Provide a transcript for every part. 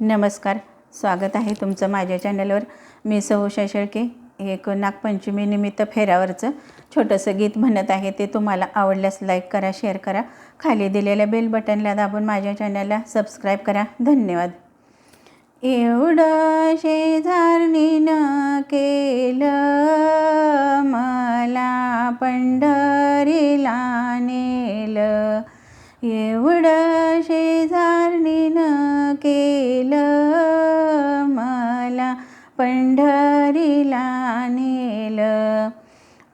नमस्कार. स्वागत आहे तुमचं माझ्या चॅनलवर मी सौ शेळके एक नागपंचमीनिमित्त फेऱ्यावरचं छोटंसं गीत म्हणत आहे. ते तुम्हाला आवडल्यास लाईक करा शेअर करा. खाली दिलेल्या बेल बटनला दाबून माझ्या चॅनलला सबस्क्राईब करा. धन्यवाद. एवढं शेजारणीनं केलं मला पंढरीला नेलं. एवढं शेजारणीनं केलं मला पंढरीला नेलं.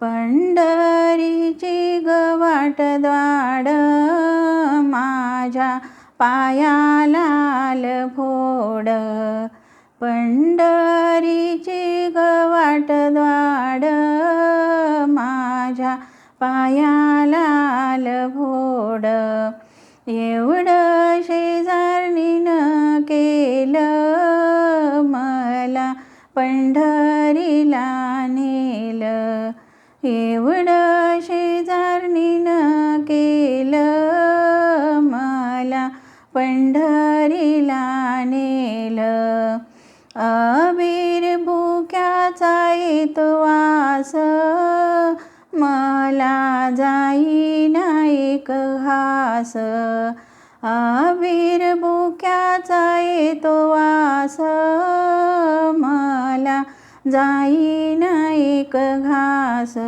पंढरीची गवाट द्वाड माझ्या पाया लाल फोड. पंढरीची गवाट द्वाड माझ्या पायालाल फोड. एवढं शेजारणीनं केलं मला पंढरीला नेलं. एवढं शेजारणीनं केलं मला पंढरीला नेलं. अबीर भुक्याचा येतो वास मला जाईना एक घास आवीर बुक्याचा येतो वास. मला जाईन एक घास.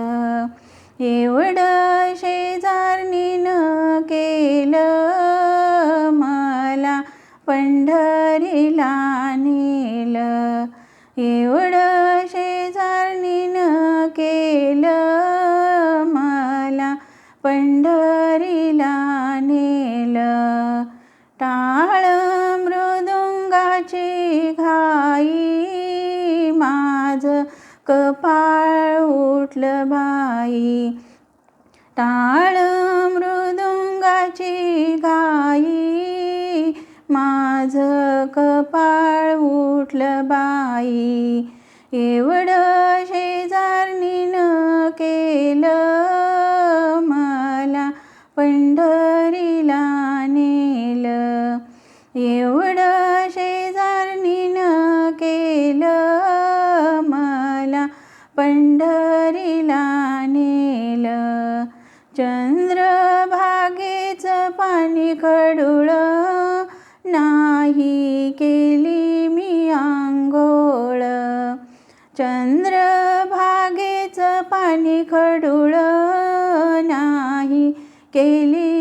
एवढं शेजारणीनं केलं. मला पंढरीला नेलं. एवढं शेजारणीनं केलं. मला पंढ कपाळ उठलं बाई. टाळ मृदुंगाची गाई माझं कपाळ उठलं बाई. एवढं शेजारणीनं केलं मला पंढरीला नेलं. एवढं शे चंद्रभागेचं पाणी खडूळ नाही केली मी आंघोळ. चंद्रभागेचं पाणी खडुळ नाही केली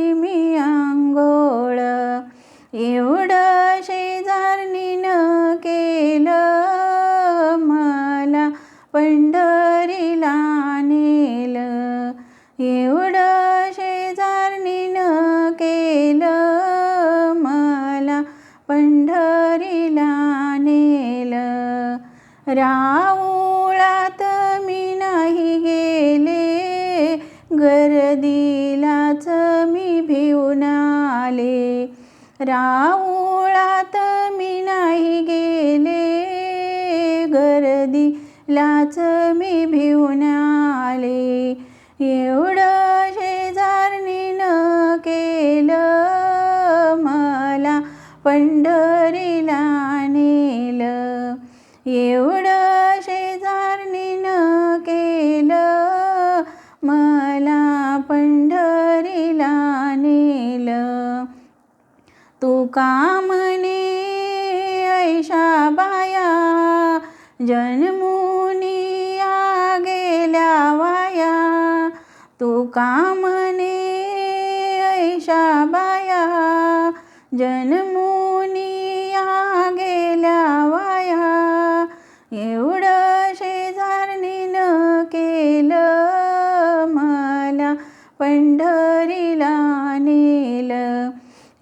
राऊळात मी नाही गेले. गर्दीलाच मी भिवून आले. राव एवढं एवढं न केलं मला पंढरीला नेलं. तू कामने ऐशा बाया जन्मुनिया गेल्या वाया? तू कामने ऐशा बाया जन पंढरीला नेल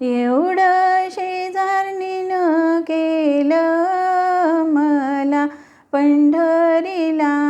एवढं शेजारणीनं केलं मला. पंढरीला